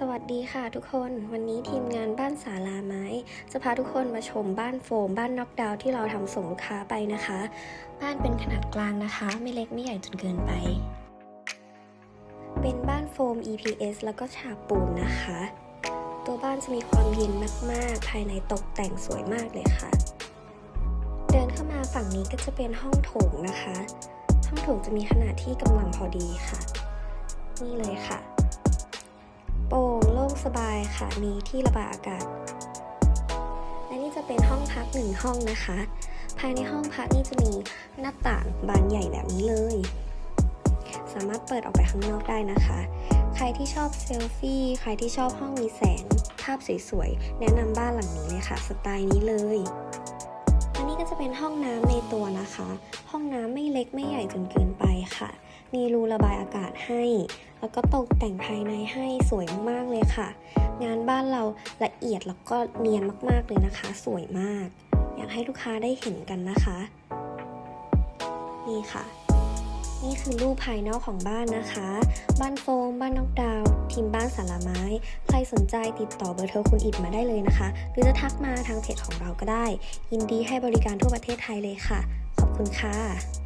สวัสดีค่ะทุกคนวันนี้ทีมงานบ้านสาลาไม้ จะพาทุกคนมาชมบ้านโฟม บ้านน็อกดาวน์ที่เราทำส่งลูกค้าไปนะคะ บ้านเป็นขนาดกลางนะคะ ไม่เล็กไม่ใหญ่จนเกินไป เป็นบ้านโฟม EPS แล้วก็ฉาบปูนนะคะ ตัวบ้านจะมีความเย็นมากๆ ภายในตกแต่งสวยมากเลยค่ะ เดินเข้ามาฝั่งนี้ก็จะเป็นห้องโถงนะคะ ห้องโถงจะมีขนาดที่กำลังพอดีค่ะ นี่เลยค่ะ สบายค่ะ มีที่ระบายอากาศ และนี่จะเป็นห้องพักหนึ่งห้องนะคะ ภายในห้องพักนี่จะมีหน้าต่างบานใหญ่แบบนี้เลย สามารถเปิดออกไปข้างนอกได้นะคะ ใครที่ชอบเซลฟี่ ใครที่ชอบห้องมีแสง ภาพสวยๆ แนะนำบ้านหลังนี้เลยค่ะ สไตล์นี้เลย นนี้ก็จะเป็นห้องน้ำในตัวนะคะ ห้องน้ำไม่เล็กไม่ใหญ่จนเกินไปค่ะ มีรูระบายอากาศให้ แล้วก็ตกแต่งภายในให้สวยมากๆเลยค่ะ งานบ้านเราละเอียดแล้วก็เนียนมากๆเลยนะคะ สวยมาก อยากให้ลูกค้าได้เห็นกันนะคะ นี่ค่ะ นี่คือรูปภายนอกของบ้านนะคะ บ้านโฟม บ้านนอกดาวน์ทีมบ้านสาราไม้ ใครสนใจติดต่อเบอร์โทรคุณอิดมาได้เลยนะคะ หรือจะทักมาทางเพจของเราก็ได้ ยินดีให้บริการทั่วประเทศไทยเลยค่ะ ขอบคุณค่ะ